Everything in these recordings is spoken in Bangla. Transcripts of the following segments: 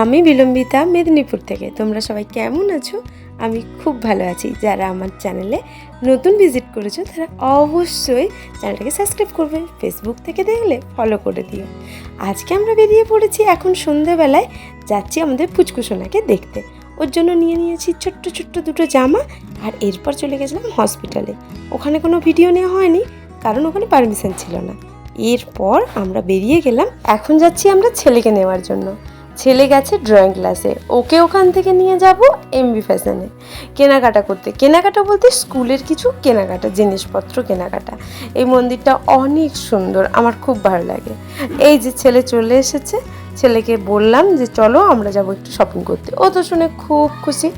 আমি বিলম্বিতা মেদিনীপুর থেকে। তোমরা সবাই কেমন আছো? আমি খুব ভালো আছি। যারা আমার চ্যানেলে নতুন ভিজিট করেছ, তারা অবশ্যই চ্যানেলটাকে সাবস্ক্রাইব করবে, ফেসবুক থেকে দেখলে ফলো করে দিও। আজকে আমরা বেরিয়ে পড়েছি এখন সন্ধেবেলায়, যাচ্ছি আমাদের পুচকুসোনাকে দেখতে। ওর জন্য নিয়ে নিয়েছি ছোট্ট ছোট্ট দুটো জামা আর এরপর চলে গেছিলাম হসপিটালে ওখানে কোনো ভিডিও নেওয়া হয়নি, কারণ ওখানে পারমিশন ছিল না। এরপর আমরা বেরিয়ে গেলাম, এখন যাচ্ছি আমরা ছেলেকে নেওয়ার জন্য। ছেলে গেছে ড্রয়িং ক্লাসে ওকে ওখান থেকে নিয়ে যাব এমবি ফ্যাশনে কেনাকাটা করতে। কেনাকাটা বলতে স্কুলের কিছু কেনাকাটা, জিনিসপত্র কেনাকাটা। এই মন্দিরটা অনেক সুন্দর, আমার খুব ভালো লাগে। এই যে ছেলে চলে এসেছে, ছেলেকে বললাম যে চলো আমরা যাব একটু শপিং করতে। ও তো শুনে খুব খুশি।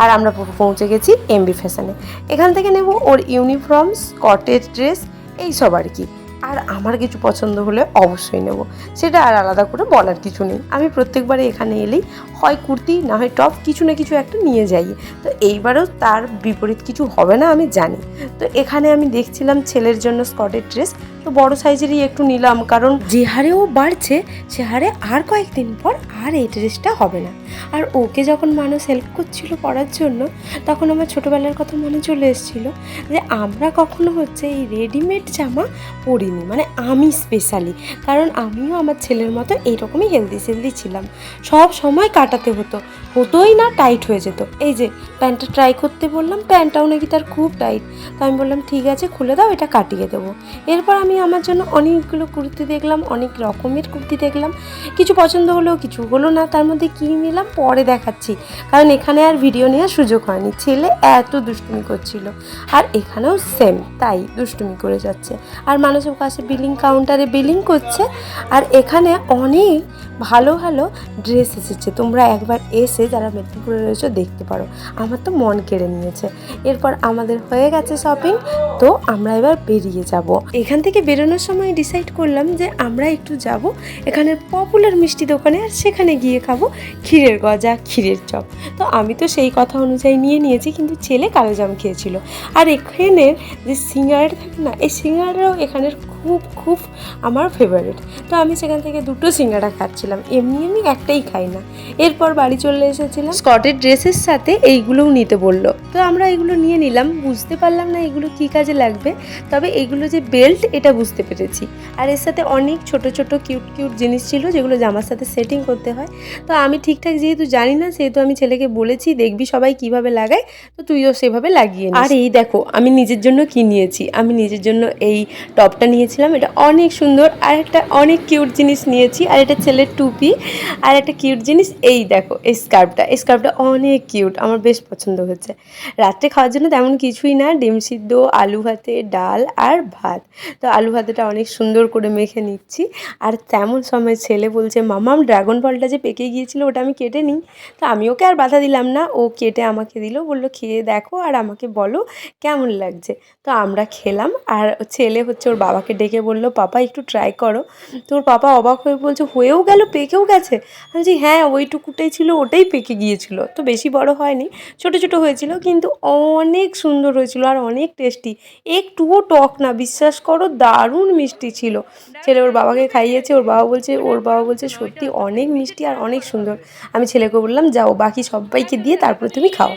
আর আমরা পৌঁছে গেছি এমবি ফ্যাশনে এখান থেকে নেব ওর ইউনিফর্মস স্কটের ড্রেস এই সব আর কি। আর আমার কিছু পছন্দ হলে অবশ্যই নেব। সেটা আর আলাদা করে বলার কিছু নেই। আমি প্রত্যেকবারে এখানে এলেই হয় কুর্তি, না হয় টপ, কিছু না কিছু একটা নিয়ে যাই। তো এইবারও তার বিপরীত কিছু হবে না, আমি জানি। তো এখানে আমি দেখছিলাম ছেলের জন্য স্কটের ড্রেস, তো বড় সাইজেরই একটু নিলাম, কারণ যে হারে ও বাড়ছে, সে হারে আর কয়েকদিন পর আর এই ড্রেসটা হবে না। আর ওকে যখন মানুষ হেল্প করছিল পড়ার জন্য, তখন আমার ছোটোবেলার কথা মনে চলে এসেছিল যে আমরা কখনো হচ্ছে এই রেডিমেড জামা পরিনি মানে আমি স্পেশালি কারণ আমিও আমার ছেলের মতো এইরকমই হেলদি সেলদি ছিলাম। সব সময় কাটাতে হতো। হতোই না, টাইট হয়ে যেত। এই যে, প্যান্টটা ট্রাই করতে বললাম, প্যান্টটাও নাকি তার খুব টাইট। তো আমি বললাম, ঠিক আছে, খুলে দাও, এটা কাটিয়ে দেবো। এরপর আমি আমার জন্য অনেকগুলো কুর্তি দেখলাম, অনেক রকমের কুর্তি দেখলাম। কিছু পছন্দ হলেও, কিছু হলো না, তার মধ্যে কী নিলাম, পরে দেখাচ্ছি। কারণ এখানে আর ভিডিও নেওয়ার সুযোগ হয়নি। ছেলে এত দুষ্টুমি করছিল। আর এখানেও সেম তাই দুষ্টুমি করে যাচ্ছে। আর মানুষের কাছে বিলিং কাউন্টারে বিলিং করছে। আর এখানে অনেক ভালো ভালো ড্রেস এসেছে। তোমরা একবার এসে যারা মেদিনীপুরে রয়েছে দেখতে পারো। আমার তো মন কেড়ে নিয়েছে। এরপর আমাদের হয়ে গেছে শপিং তো আমরা এবার বেরিয়ে যাব। এখান থেকে বেরোনোর সময় ডিসাইড করলাম যে আমরা একটু যাব এখানের পপুলার মিষ্টি দোকানে আর সেখানে গিয়ে খাব ক্ষীরের গজা, ক্ষীরের চপ। তো আমি তো সেই কথা অনুযায়ী নিয়ে নিয়েছি, কিন্তু ছেলে কালো জাম খেয়েছিল। আর এখানের যে সিঙ্গারা থাকে না, এই সিঙ্গারাও এখানের খুব খুব আমার ফেভারিট তো আমি সেখান থেকে দুটো সিঙ্গারা খাচ্ছিলাম। এমনি আমি একটাই খাই না। এরপর বাড়ি চলে এসেছিলাম। স্কটের ড্রেসের সাথে এইগুলোও নিতে বলল। তো আমরা এগুলো নিয়ে নিলাম বুঝতে পারলাম না এগুলো কী কাজে লাগবে। তবে এগুলো যে বেল্ট এটা বুঝতে পেরেছি। আর এর সাথে অনেক ছোট ছোট কিউট কিউট জিনিস ছিল যেগুলো জামার সাথে সেটিং করতে হয়। তো আমি ঠিকঠাক যেহেতু জানি না সেহেতু আমি ছেলেকে বলেছি দেখবি সবাই কীভাবে লাগায় তো তুইও সেভাবে লাগিয়ে। আর এই দেখো আমি নিজের জন্য কি নিয়েছি? আমি নিজের জন্য এই টপটা নিয়েছিলাম এটা অনেক সুন্দর। আর একটা অনেক কিউট জিনিস নিয়েছি আর এটা ছেলের টুপি। আর একটা কিউট জিনিস এই দেখো, এই স্কার্ফটা এই স্কার্ফটা অনেক কিউট আমার বেশ পছন্দ হয়েছে। রাত্রে খাওয়ার জন্য তেমন কিছুই না, ডিম সিদ্ধ, আলু ভাতে ডাল আর ভাত। তো আলু ভাতেটা অনেক সুন্দর করে মেখে নিচ্ছি। আর তেমন সময় ছেলে বলছে, মামাম ড্রাগন ফলটা যে পেকে গিয়েছিল, ওটা আমি কেটে নিই। তো আমি ওকে আর বাধা দিলাম না, ও কেটে আমাকে দিল, বলল, খেয়ে দেখো আর আমাকে বলো কেমন লাগছে। তো আমরা খেলাম, আর ছেলে হচ্ছে ওর বাবাকে ডেকে বলল, পাপা, একটু ট্রাই করো। তো ওর পাপা অবাক হয়ে বলছে, হয়েও গেল, পেকেও গেছে? আমি বলছি হ্যাঁ ওইটুকুটাই ছিল, ওটাই পেকে গিয়েছিল। তো বেশি বড় হয়নি, ছোট ছোট হয়েছিল, কিন্তু অনেক সুন্দর হয়েছিল আর অনেক টেস্টি। একটুও টক না, বিশ্বাস করো, দারুণ মিষ্টি ছিল। ছেলে ওর বাবাকে খাইয়েছে, ওর বাবা বলছে, ওর বাবা বলছে, সত্যি অনেক মিষ্টি আর অনেক সুন্দর। আমি ছেলেকে বললাম, যাও, বাকি সবাইকে দিয়ে তারপরে তুমি খাও।